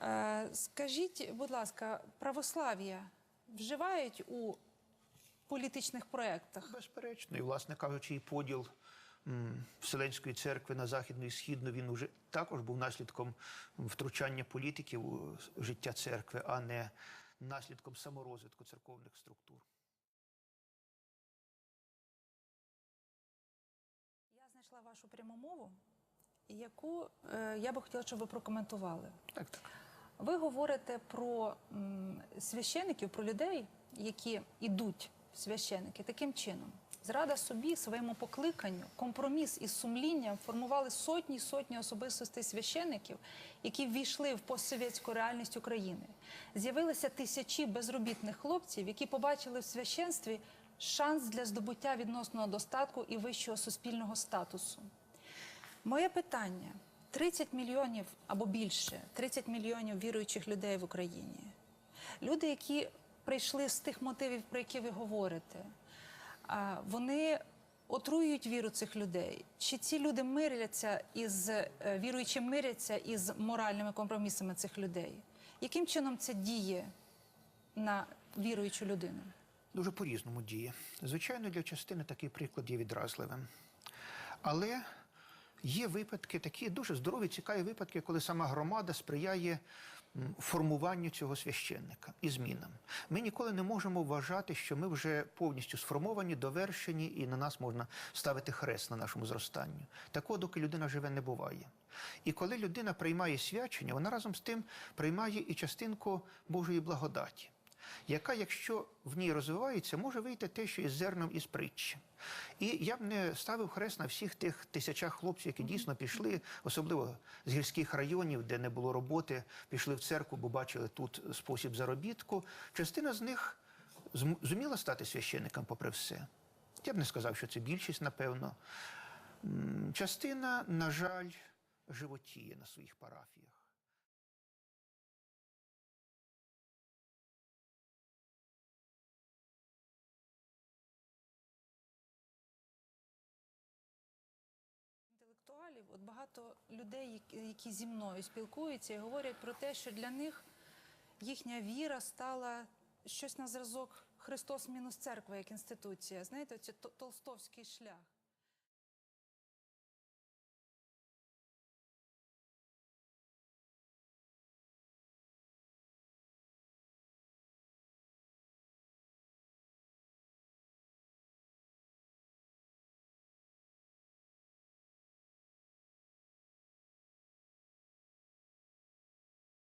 Е, Скажіть, будь ласка, православ'я вживають у політичних проєктах? Безперечно, і, власне кажучи, і поділ Вселенської церкви на західну і східну він уже також був наслідком втручання політиків у життя церкви, а не наслідком саморозвитку церковних структур. Я знайшла вашу пряму мову, яку е, я би хотіла, щоб ви прокоментували. Так, так. Ви говорите про священиків, про людей, які йдуть священики таким чином. Зрада собі, своєму покликанню, компроміс із сумлінням формували сотні й сотні особистостей священиків, які ввійшли в постсовєтську реальність України. З'явилися тисячі безробітних хлопців, які побачили в священстві шанс для здобуття відносного достатку і вищого суспільного статусу. Моє питання: 30 мільйонів або більше, 30 мільйонів віруючих людей в Україні. Люди, які прийшли з тих мотивів, про які ви говорите, вони отруюють віру цих людей. Чи ці люди миряться із е, віруючі миряться із моральними компромісами цих людей? Яким чином це діє на віруючу людину? Дуже по-різному діє. Звичайно, для частини такий приклад є відразливим. Але є випадки, такі дуже здорові, цікаві випадки, коли сама громада сприяє формуванню цього священника і змінам. Ми ніколи не можемо вважати, що ми вже повністю сформовані, довершені, і на нас можна ставити хрест на нашому зростанню. Такого, доки людина живе, не буває. І коли людина приймає свячення, вона разом з тим приймає і частинку Божої благодаті яка, якщо в ній розвивається, може вийти те, що із зерном із притчі. І я б не ставив хрест на всіх тих тисячах хлопців, які дійсно пішли, особливо з гірських районів, де не було роботи, пішли в церкву, бо бачили тут спосіб заробітку. Частина з них зуміла стати священником, попри все. Я б не сказав, що це більшість, напевно. Частина, на жаль, животіє на своїх парафіях. От багато людей, які- зі мною спілкуються і говорять про те, що для них їхня віра стала щось на зразок Христос мінус церква як інституція. Знаєте, це толстовський шлях.